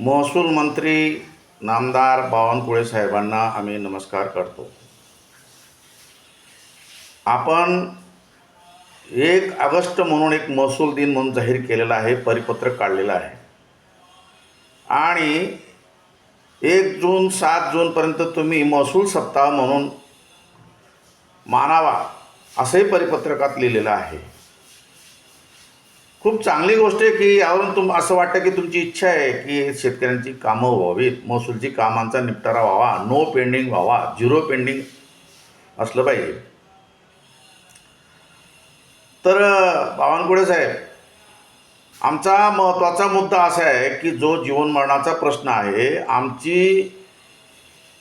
महसूल मंत्री नामदार बावनकुळे साहेबांना आम्ही नमस्कार करतो. आपण एक ऑगस्ट म्हणून एक महसूल दिन म्हणून जाहीर केलेला आहे परिपत्रक काढलेलं आहे. आणि एक जून सात जूनपर्यंत तुम्ही महसूल सप्ताह म्हणून मानावा असंही परिपत्रकात लिहिलेलं आहे. खूप चांगली गोष्ट आहे की यावरून तुम असं वाटतं की तुमची इच्छा आहे की शेतकऱ्यांची कामं व्हावीत महसूलची कामांचा निपटारा व्हावा नो पेंडिंग व्हावा झिरो पेंडिंग असलं पाहिजे. तर बावनकुळे साहेब आमचा महत्त्वाचा मुद्दा असा आहे की जो जीवनमरणाचा प्रश्न आहे आमची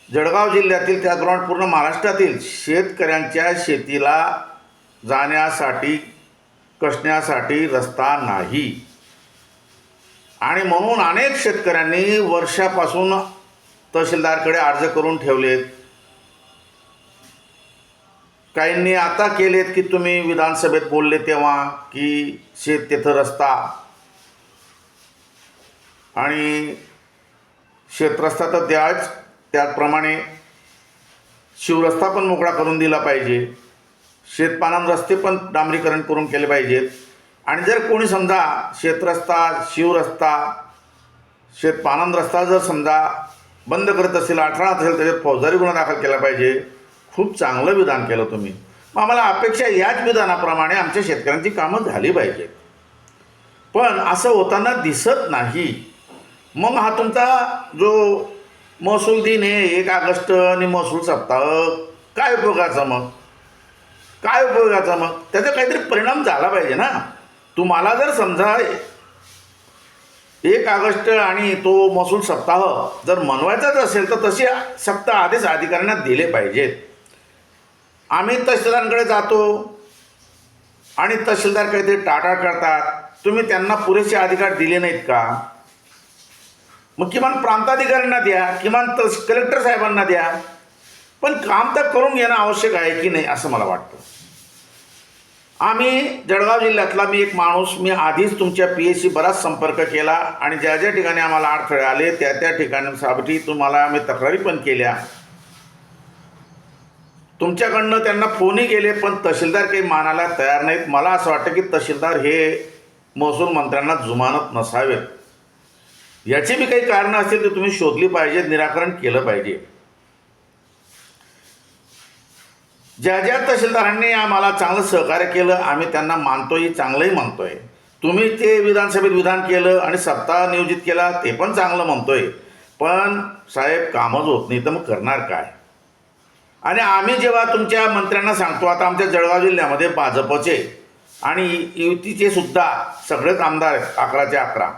जळगाव जिल्ह्यातील त्याचप्रमाणे पूर्ण महाराष्ट्रातील शेतकऱ्यांच्या शेतीला जाण्यासाठी कसण्यासाठी रस्ता नाही. आणि म्हणून अनेक शेतकऱ्यांनी वर्षापासून तहसीलदारकडे अर्ज करून ठेवलेत. काहींनी आता केलेत की तुम्ही विधानसभेत बोलले तेव्हा की शेत तेथं रस्ता. आणि शेतरस्ता तर द्याच त्याचप्रमाणे शिवरस्ता पण मोकळा करून दिला पाहिजे. शेतपालन रस्ते पण डांबरीकरण करून केले पाहिजेत. आणि जर कोणी समजा शेतरस्ता शिवरस्ता शेतपालन रस्ता जर समजा बंद करत असेल अडथळा असेल त्याच्यात फौजदारी गुन्हा दाखल केला पाहिजे. खूप चांगलं विधान केलं तुम्ही. मग आम्हाला अपेक्षा याच विधानाप्रमाणे आमच्या शेतकऱ्यांची कामं झाली पाहिजेत. पण असं होताना दिसत नाही. मग हा तुमचा जो महसूल दिन आहे एक ऑगस्ट आणि महसूल सप्ताह काय उपयोगाचा मग? काय उपयोगाचा मग? त्याचा काहीतरी परिणाम झाला पाहिजे ना. तुम्हाला जर समजा एक ऑगस्ट आणि तो महसूल सप्ताह जर मनवायचाच असेल तर तसे सप्ताह आदेश अधिकाऱ्यांना दिले पाहिजेत. आम्ही तहसीलदारांकडे जातो आणि तहसीलदार काहीतरी टाटा करतात. तुम्ही त्यांना पुरेसे अधिकार दिले नाहीत का? मग किमान प्रांताधिकाऱ्यांना द्या किमान तस कलेक्टर साहेबांना द्या. पण काम तर करून घेणं आवश्यक आहे की नाही असं मला वाटतं. आम्ही जळगाव जिल्ह्यातला मी एक माणूस मी आधीच तुमच्या पी एस बराच संपर्क केला आणि ज्या ज्या ठिकाणी आम्हाला अडथळे आले त्या त्या ठिकाणी तुम्हाला आम्ही तक्रारी पण केल्या. तुमच्याकडनं त्यांना फोनही केले पण तहसीलदार काही मानायला तयार नाहीत. मला असं वाटतं की तहसीलदार हे महसूल मंत्र्यांना जुमानत नसावेत. याची बी काही कारणं असतील ती तुम्ही शोधली पाहिजे निराकरण केलं पाहिजे. ज्या ज्या तहसीलदारांनी आम्हाला चांगलं सहकार्य केलं आम्ही त्यांना मानतोय चांगलंही म्हणतोय. तुम्ही ते विधानसभेत विधान केलं आणि सत्ता नियोजित केला ते पण चांगलं म्हणतोय. पण साहेब कामच होत नाही तर मग करणार काय? आणि आम्ही जेव्हा तुमच्या मंत्र्यांना सांगतो आता आमच्या जळगाव जिल्ह्यामध्ये भाजपचे आणि युतीचे सुद्धा सगळेच आमदार आहेत अकराचे अकरा.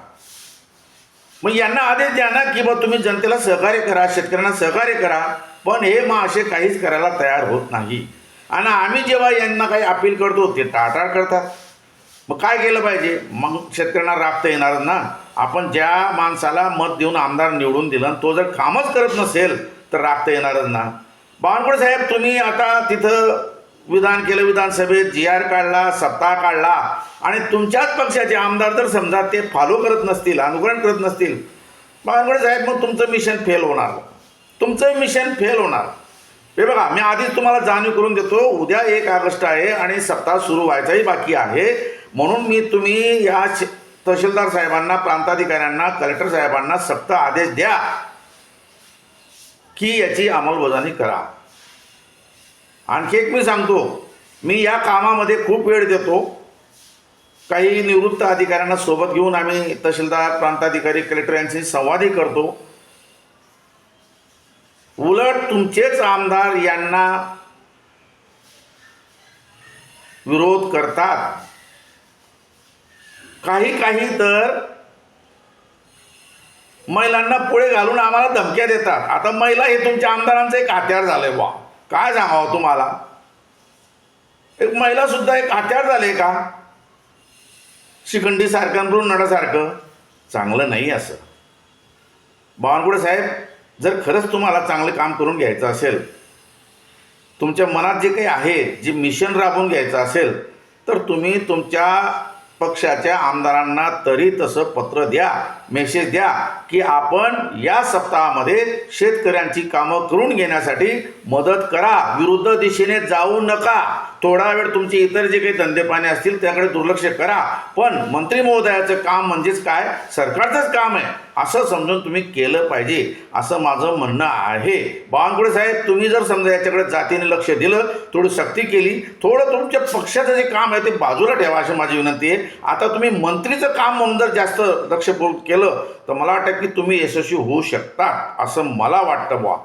मग यांना आदेश द्या ना की बा तुम्ही जनतेला सहकार्य करा शेतकऱ्यांना सहकार्य करा पण हे मग असे काहीच करायला तयार होत नाही. आणि आम्ही जेव्हा यांना काही अपील करतो ते टाळटाळ करतात. मग काय केलं पाहिजे? मग शेतकऱ्यांना राबता येणार ना. आपण ज्या माणसाला मत देऊन आमदार निवडून दिलं तो जर कामच करत नसेल तर राबता येणारच ना. बावनकुळे साहेब तुम्ही आता तिथं विधान केलं विधानसभेत जी आर काढला सप्ताह काढला आणि तुमच्याच पक्षाचे आमदार जर समजा ते फॉलो करत नसतील अनुकरण करत नसतील बावनकुळे साहेब मग तुमचं मिशन फेल होणार. तुमचं मिशन फेल होणार. हे बघा मी आधीच तुम्हाला जाणीव करून देतो उद्या एक ऑगस्ट आहे आणि सप्ताह सुरू व्हायचाही बाकी आहे. म्हणून मी तुम्ही या श- तहसीलदार साहेबांना प्रांताधिकाऱ्यांना कलेक्टर साहेबांना सक्त आदेश द्या की याची अंमलबजावणी करा. आणखी एक मी सांगतो मी या कामामध्ये खूप वेळ देतो. काही निवृत्त अधिकाऱ्यांना सोबत घेऊन आम्ही तहसीलदार प्रांताधिकारी कलेक्टर यांशी संवादही करतो. उलट तुमचेच आमदार यांना विरोध करतात. काही काही तर महिलांना पुढे घालून आम्हाला धमक्या देतात. आता महिला हे तुमच्या आमदारांचं एक हत्यार झालंय बा काय सांगावं तुम्हाला? एक महिला सुद्धा एक हत्यार झाले का? शिखंडी सारखं नडासारखं चांगलं नाही असं. बावनकुळे साहेब जर खरंच तुम्हाला चांगलं काम करून घ्यायचं असेल तुमच्या मनात जे काही आहे जे मिशन राबवून घ्यायचं असेल तर तुम्ही तुमच्या पक्षाच्या आमदारांना तरी तसं पत्र द्या. मेसेज द्या की आपण या सप्ताहामध्ये शेतकऱ्यांची कामं करून घेण्यासाठी मदत करा. विरुद्ध दिशेने जाऊ नका. थोडा वेळ तुमचे इतर जे काही धंदेपाणी असतील त्याकडे दुर्लक्ष करा. पण मंत्री महोदयाचं काम म्हणजेच काय? सरकारचंच काम आहे. असं समजून तुम्ही केलं पाहिजे. असं माझं म्हणणं आहे. बावनकुळे साहेब तुम्ही जर समजा याच्याकडे जातीने लक्ष दिलं थोडी सक्ती केली थोडं तुमच्या पक्षाचं जे काम आहे ते बाजूला ठेवा अशी माझी विनंती आहे. आता तुम्ही मंत्रीचं काम म्हणून जर जास्त लक्ष केलं केलं तर मला वाटतं की तुम्ही यशस्वी होऊ शकता असं मला वाटतं बुवा.